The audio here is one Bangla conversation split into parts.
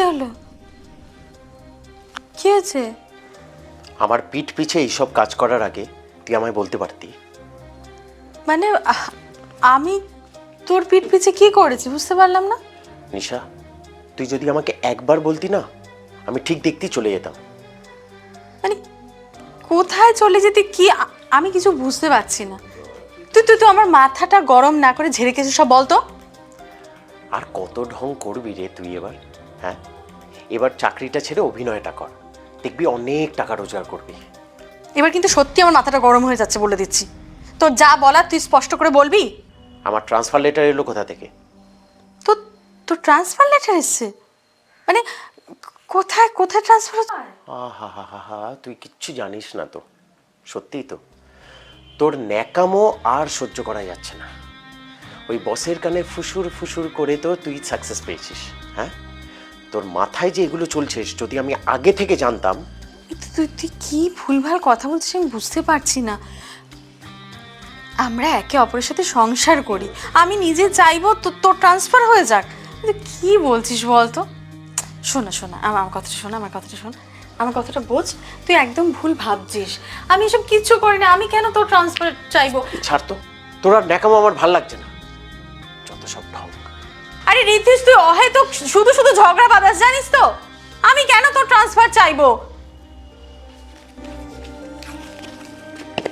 হলো? কি হয়েছে? আমার পিঠ পিছে এইসব কাজ করার আগে তুই আমায় বলতে পারতি। মানে আহ, আমি তোর পিঠ পিছে কি করেছি বুঝতে পারলাম না? নিশা তুই যদি আমাকে একবার বলতি না আমি ঠিক দেখতেই চলে যেতাম। মানে কোথায় চলে যেতে কি আ- আমি কিছু বুঝতে পারছি না। তুই তুই তো আমার মাথাটা গরম না করে ঝেড়ে কিছু সব বলতো? আর কত ঢং করবি রে তুই এবার? হ্যাঁ? এবার চাকরিটা ছেড়ে অভিনয়টা কর। দেখবি অনেক টাকা রোজগার করবি। এবার কিন্তু সত্যি আমার মাথাটা গরম হয়ে যাচ্ছে বলে দিচ্ছি। তোর যা বলার তুই স্পষ্ট করে বলবি? আমার ট্রান্সফার লেটার এলো কোথা থেকে? তো তোর ট্রান্সফার লেটার এসছে? মানে কোথায় কোথায় ট্রান্সফার আহা হা হা হা তুই কিচ্ছু জানিস না তো। সত্যিই তো। তোর ন্যাকামো আর সহ্য করা যাচ্ছে না। ওই বসের কানে ফুসুর ফুসুর করে তো তুই সাকসেস পেয়েছিস হ্যাঁ? তোর মাথায় যে এগুলো চলছে যদি আমি আগে থেকে জানতাম। তুই তুই কি ভুলভাল কথা বলছিস আমি বুঝতে পারছি না। আমরা একে অপরের সাথে সংসার করি। আমি নিজে চাইব তো তোর ট্রান্সফার হয়ে যাক। কি বলছিস বলতো? শোনা শোনা আমার আমার কথাটা শোনা আমার কথাটা শোন। আমার কথাটা বোঝ তুই একদম ভুল ভাবছিস। আমি এসব কিচ্ছু করি না আমি কেন তোর ট্রান্সফার চাইব? ছাড় তো তোর আর ন্যাকামো আমার ভালো লাগছে না। যত সব ঢং। আরে রিতিশ তুই অহেতুক শুধু শুধু ঝগড়া বাঁধাস, জানিস তো? আমি কেন তোর ট্রান্সফার চাইব?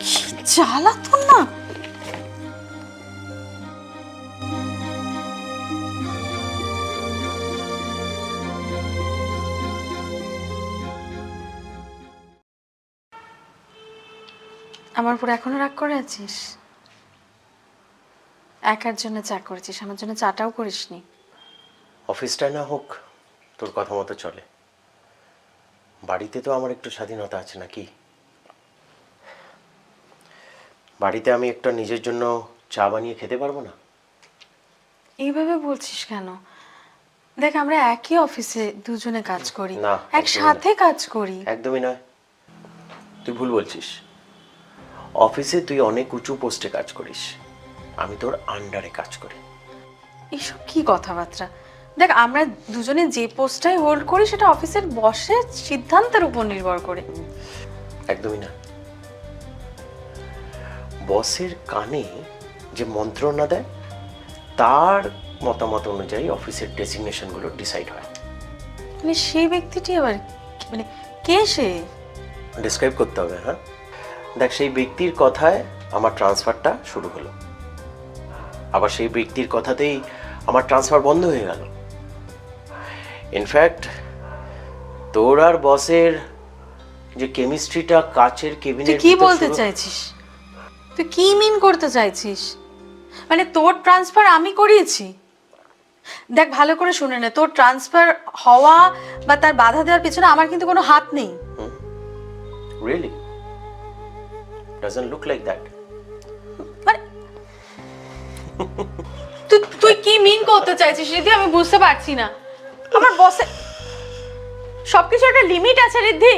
কি জ্বালাতন না আমার উপর এখনও রাগ করে আছিস? একার জন্য চা করেছিস আমার জন্য চাটাও করিসনি। অফিসটায় না হোক তোর কথা মতো চলে। বাড়িতে তো আমার একটু স্বাধীনতা আছে নাকি? বাড়িতে আমি একটা নিজের জন্য চা বানিয়ে খেতে পারব না? এইভাবে বলছিস কেন? দেখ আমরা একই অফিসে দুজনে কাজ করি না, একসাথে কাজ করি। একদমই নয়। তুই ভুল বলছিস। অফিসে তুই অনেক উঁচু পোস্টে কাজ করিস। আমি তোর আন্ডারে কাজ করি। এসব কি কথাবার্তা? দেখ আমরা দুজনে যে পোস্টটাই হোল্ড করি সেটা অফিসের বসের সিদ্ধান্তের উপর নির্ভর করে। একদমই না। বসের কানে যে মন্ত্রণা দেয় তার মতামত অনুযায়ী অফিসের ডেসিগনেশনগুলো ডিসাইড হয়। মানে সেই ব্যক্তিটি আবার মানে কে সে? ডিসক্রাইব করতে হবে হ্যাঁ? দেখ সেই ব্যক্তির কথায় আমার ট্রান্সফারটা শুরু হলো। আবার সেই ব্যক্তির কথাতেই আমার ট্রান্সফার বন্ধ হয়ে গেল। ইনফ্যাক্ট তোর আর বসের যে কেমিস্ট্রিটা কাচের তুই কেবিনের কি বলতে চাইছিস? তুই কি মিন করতে চাইছিস? মানে তোর ট্রান্সফার আমি করিয়েছি? দেখ ভালো করে শুনে নে। তোর ট্রান্সফার হওয়া বা তার বাধা দেওয়ার পেছনে আমার কিন্তু কোনো হাত নেই। Really? Doesn't look like that. তুই তুই কি মিন করতে চাইছিস রিদ্ধি আমি বুঝতে পারছি না। আমার বসে সবকিছু একটা লিমিট আছে রিদ্ধি